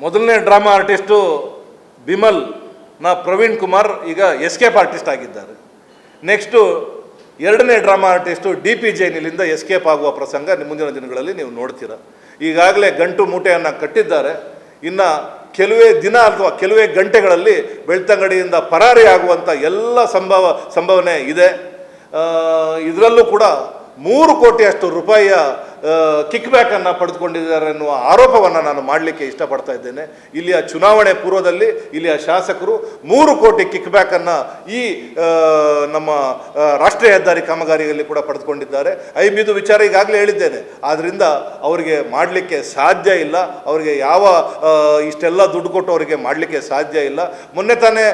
ಮೊದಲನೇ drama artist ಬಿಮಲ್ನ ಪ್ರವೀಣ್ ಕುಮಾರ್ ಈಗ ಎಸ್ಕೇಪ್ ಆರ್ಟಿಸ್ಟ್ ಆಗಿದ್ದಾರೆ. ನೆಕ್ಸ್ಟು ಎರಡನೇ ಡ್ರಾಮಾ ಆರ್ಟಿಸ್ಟು ಡಿ ಪಿ ಜೈನಿಲಿಂದ ಎಸ್ಕೇಪ್ ಆಗುವ ಪ್ರಸಂಗ ನಿಮ್ಮ ಮುಂದಿನ ದಿನಗಳಲ್ಲಿ ನೀವು ನೋಡ್ತೀರ. ಈಗಾಗಲೇ ಗಂಟು ಮೂಟೆಯನ್ನು ಕಟ್ಟಿದ್ದಾರೆ. ಇನ್ನು ಕೆಲವೇ ದಿನ ಅಥವಾ ಕೆಲವೇ ಗಂಟೆಗಳಲ್ಲಿ ಬೆಳ್ತಂಗಡಿಯಿಂದ ಪರಾರಿ ಆಗುವಂಥ ಎಲ್ಲ ಸಂಭವ, ಸಂಭವನೆ ಇದೆ. ಇದರಲ್ಲೂ ಕೂಡ ಮೂರು ಕೋಟಿಯಷ್ಟು ರೂಪಾಯಿಯ ಕಿಕ್ ಬ್ಯಾಕನ್ನು ಪಡೆದುಕೊಂಡಿದ್ದಾರೆ ಎನ್ನುವ ಆರೋಪವನ್ನು ನಾನು ಮಾಡಲಿಕ್ಕೆ ಇಷ್ಟಪಡ್ತಾ ಇದ್ದೇನೆ. ಇಲ್ಲಿಯ ಚುನಾವಣೆ ಪೂರ್ವದಲ್ಲಿ ಇಲ್ಲಿಯ ಶಾಸಕರು ಮೂರು ಕೋಟಿ ಕಿಕ್ ಬ್ಯಾಕನ್ನು ಈ ನಮ್ಮ ರಾಷ್ಟ್ರೀಯ ಹೆದ್ದಾರಿ ಕಾಮಗಾರಿಯಲ್ಲಿ ಕೂಡ ಪಡೆದುಕೊಂಡಿದ್ದಾರೆ. ಐಬಿದು ವಿಚಾರ ಈಗಾಗಲೇ ಹೇಳಿದ್ದೇನೆ. ಆದ್ದರಿಂದ ಅವರಿಗೆ ಮಾಡಲಿಕ್ಕೆ ಸಾಧ್ಯ ಇಲ್ಲ. ಅವರಿಗೆ ಯಾವ ಇಷ್ಟೆಲ್ಲ ದುಡ್ಡು ಕೊಟ್ಟು ಅವರಿಗೆ ಮಾಡಲಿಕ್ಕೆ ಸಾಧ್ಯ ಇಲ್ಲ. ಮೊನ್ನೆ ತಾನೇ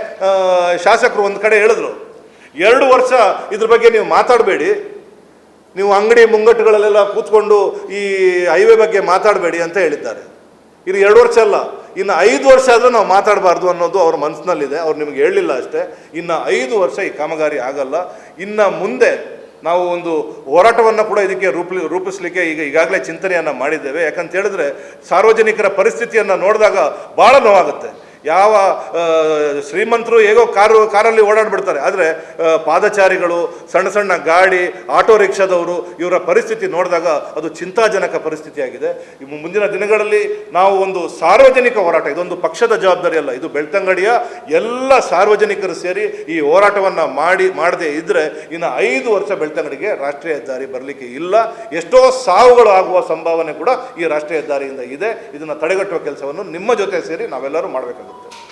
ಶಾಸಕರು ಒಂದು ಕಡೆ ಹೇಳಿದ್ರು. ಎರಡು ವರ್ಷ ಇದ್ರ ಬಗ್ಗೆ ನೀವು ಮಾತಾಡಬೇಡಿ. ನೀವು ಅಂಗಡಿ ಮುಂಗಟ್ಟುಗಳಲ್ಲೆಲ್ಲ ಕೂತ್ಕೊಂಡು ಈ ಹೈವೇ ಬಗ್ಗೆ ಮಾತಾಡಬೇಡಿ ಅಂತ ಹೇಳಿದ್ದಾರೆ. ಇದು ಎರಡು ವರ್ಷ ಅಲ್ಲ, ಇನ್ನು ಐದು ವರ್ಷ ಆದರೂ ನಾವು ಮಾತಾಡಬಾರ್ದು ಅನ್ನೋದು ಅವ್ರ ಮನಸ್ಸಿನಲ್ಲಿದೆ ಅವ್ರು ನಿಮ್ಗೆ ಹೇಳಲಿಲ್ಲ ಅಷ್ಟೇ. ಇನ್ನು ಐದು ವರ್ಷ ಈ ಕಾಮಗಾರಿ ಆಗಲ್ಲ. ಇನ್ನು ಮುಂದೆ ನಾವು ಒಂದು ಹೋರಾಟವನ್ನು ಕೂಡ ಇದಕ್ಕೆ ರೂಪಿ ರೂಪಿಸಲಿಕ್ಕೆ ಈಗ ಈಗಾಗಲೇ ಚಿಂತನೆಯನ್ನು ಮಾಡಿದ್ದೇವೆ. ಯಾಕಂತ ಹೇಳಿದ್ರೆ ಸಾರ್ವಜನಿಕರ ಪರಿಸ್ಥಿತಿಯನ್ನು ನೋಡಿದಾಗ ಭಾಳ ನೋವಾಗುತ್ತೆ. ಯಾವ ಶ್ರೀಮಂತರು ಹೇಗೋ ಕಾರು, ಕಾರಲ್ಲಿ ಓಡಾಡ್ಬಿಡ್ತಾರೆ. ಆದರೆ ಪಾದಚಾರಿಗಳು, ಸಣ್ಣ ಸಣ್ಣ ಗಾಡಿ, ಆಟೋ ರಿಕ್ಷಾದವರು ಇವರ ಪರಿಸ್ಥಿತಿ ನೋಡಿದಾಗ ಅದು ಚಿಂತಾಜನಕ ಪರಿಸ್ಥಿತಿಯಾಗಿದೆ. ಮುಂದಿನ ದಿನಗಳಲ್ಲಿ ನಾವು ಒಂದು ಸಾರ್ವಜನಿಕ ಹೋರಾಟ, ಇದೊಂದು ಪಕ್ಷದ ಜವಾಬ್ದಾರಿ ಅಲ್ಲ, ಇದು ಬೆಳ್ತಂಗಡಿಯ ಎಲ್ಲ ಸಾರ್ವಜನಿಕರು ಸೇರಿ ಈ ಹೋರಾಟವನ್ನು ಮಾಡಿ, ಮಾಡದೇ ಇದ್ದರೆ ಇನ್ನು ಐದು ವರ್ಷ ಬೆಳ್ತಂಗಡಿಗೆ ರಾಷ್ಟ್ರೀಯ ಹೆದ್ದಾರಿ ಬರಲಿಕ್ಕೆ ಇಲ್ಲ. ಎಷ್ಟೋ ಸಾವುಗಳು ಆಗುವ ಸಂಭಾವನೆ ಕೂಡ ಈ ರಾಷ್ಟ್ರೀಯ ಹೆದ್ದಾರಿಯಿಂದ ಇದೆ. ಇದನ್ನು ತಡೆಗಟ್ಟುವ ಕೆಲಸವನ್ನು ನಿಮ್ಮ ಜೊತೆ ಸೇರಿ ನಾವೆಲ್ಲರೂ ಮಾಡಬೇಕಾಗುತ್ತೆ. робите.